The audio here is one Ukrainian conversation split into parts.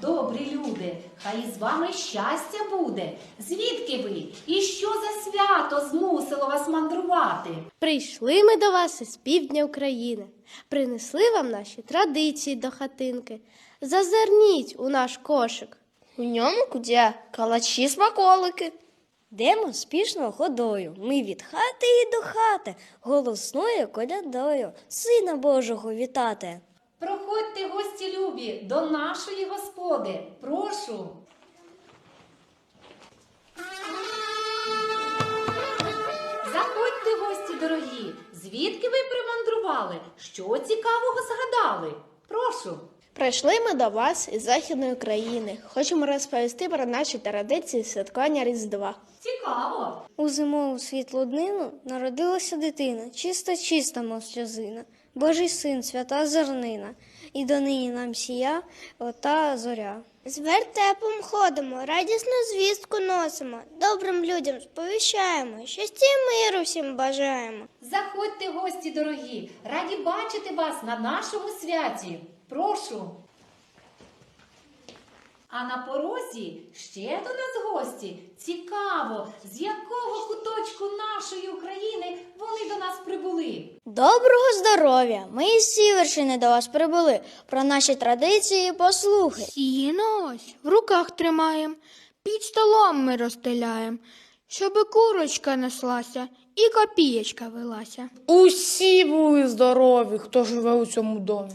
добрі люди, хай з вами щастя буде. Звідки ви? І що за свято змусило вас мандрувати? Прийшли ми до вас із півдня України, принесли вам наші традиції до хатинки. Зазирніть у наш кошик. У ньому кудя калачі смаколики. Йдемо спішно ходою. Ми від хати і до хати, голосною колядою, Сина Божого вітати. Проходьте, гості любі, до нашої господи. Прошу. Заходьте, гості дорогі. Звідки ви примандрували? Що цікавого згадали? Прошу. Прийшли ми до вас із Західної України. Хочемо розповісти про наші традиції святкування Різдва. Цікаво. У зимову світлу днину народилася дитина, чиста, чиста, мов сльозина, Божий син, свята зернина, і донині нам сія ота зоря. З вертепом ходимо, радісну звістку носимо, добрим людям сповіщаємо, щастя і миру всім бажаємо. Заходьте, гості дорогі. Раді бачити вас на нашому святі. Прошу. А на порозі ще до нас гості. Цікаво, з якого куточку нашої України вони до нас прибули. Доброго здоров'я! Ми із Сіверщини до вас прибули. Про наші традиції послухай. Сіно ось в руках тримаєм, під столом ми розстеляєм, щоби курочка неслася і копієчка велася. Усі були здорові, хто живе у цьому домі.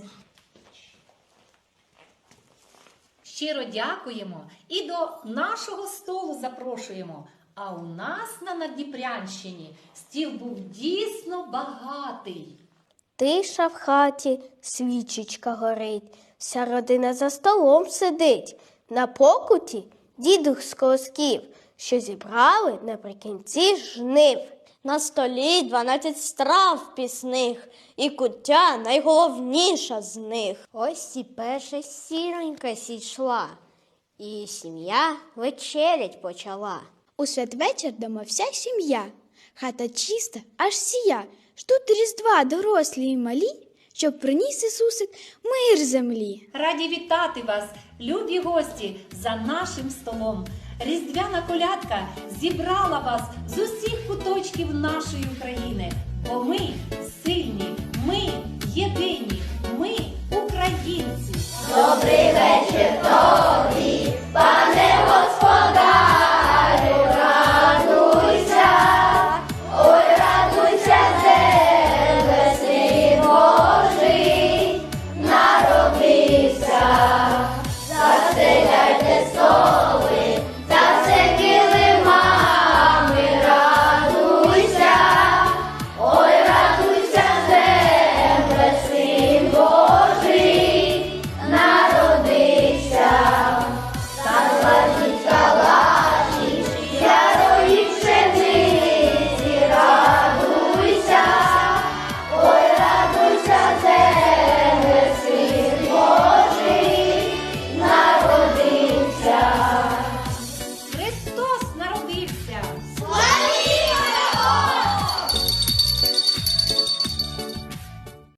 Щиро дякуємо і до нашого столу запрошуємо. А у нас на Надніпрянщині стіл був дійсно багатий. Тиша в хаті, свічечка горить, вся родина за столом сидить. На покуті дідух з колосків, що зібрали наприкінці жнив. На столі дванадцять страв пісних, і куття найголовніша з них. Ось і перша сіронька сійшла, і сім'я вечерять почала. У святвечір дома вся сім'я, хата чиста, аж сія. Ждуть різдва дорослі й малі, щоб приніс Ісусик мир землі. Раді вітати вас, любі гості, за нашим столом. Різдвяна колядка зібрала вас з усіх куточків нашої України. Бо ми